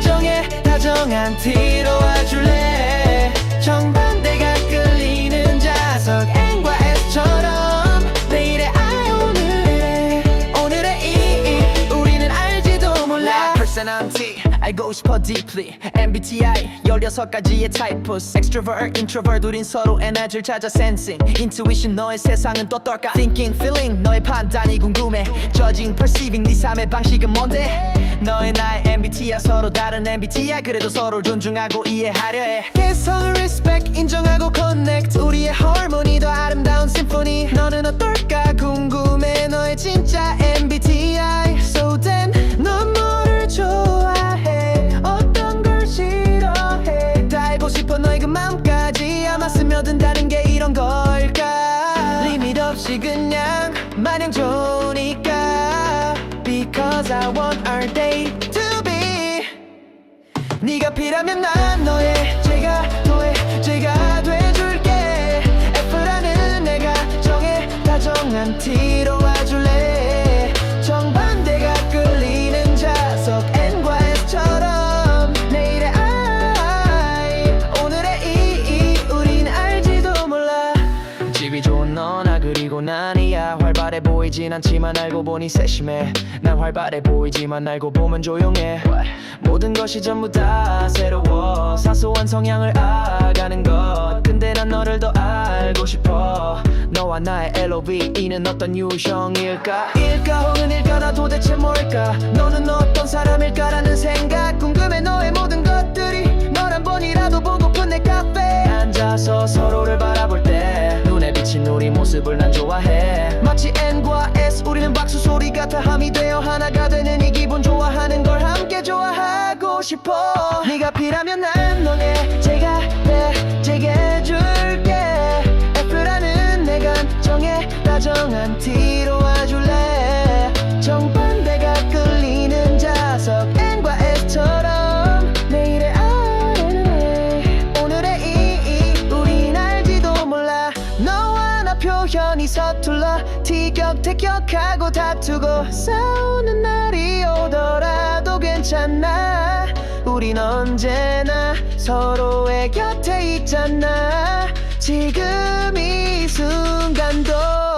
감정에 다정한 T로 와줄래? 정반대가 끌리는 자석 N과 S처럼 내일의 I 오늘의 E 우리는 알지도 몰라 알고 싶어 deeply MBTI 16가지의 types Extrovert, introvert 우린 서로 에너지를 찾아 sensing Intuition 너의 세상은 또 어떨까 Thinking, feeling 너의 판단이 궁금해 Judging, perceiving 네 삶의 방식은 뭔데 너의 나의 MBTI 서로 다른 MBTI 그래도 서로 존중하고 이해하려 해 개성을 respect 인정하고 connect 우리의 harmony 더 아름다운 symphony 너는 어떨까 궁금해 너의 진짜 MBTI 너의 그 마음까지 아마 스며든다는 게 이런 걸까? 리밋 없이 그냥 마냥 좋으니까. Because I want our day to be. 네가 필요하면 난 너의 제가 너의 제가 돼줄게. F라는 내가 정해 다정한 T 활발해 보이진 않지만 알고 보니 세심해. 난 활발해 보이지만 알고 보면 조용해. 모든 것이 전부 다 새로워. 사소한 성향을 알아가는 것. 근데 난 너를 더 알고 싶어. 너와 나의 LOVE는 어떤 유형일까? 일까 혹은 일까나 도대체 뭘까? 너는 어떤 사람일까라는 생각. 궁금해 너의 모든 것들이 널 한 번이라도 보고픈 내 카페 앉아서 서로를 바라볼 때 눈에 비친 우리 모습을 난 좋아해 마치 N과 S 우리는 박수 소리 같아 함이 되어 하나가 되는 이 기분 좋아하는 걸 함께 좋아하고 싶어. 네가 필요하면 난 너의 제가 내 제게 해줄게. F라는 내 감정에 다정한 T로 표현이 서툴러 티격태격하고 다투고 싸우는 날이 오더라도 괜찮아. 우린 언제나 서로의 곁에 있잖아. 지금 이 순간도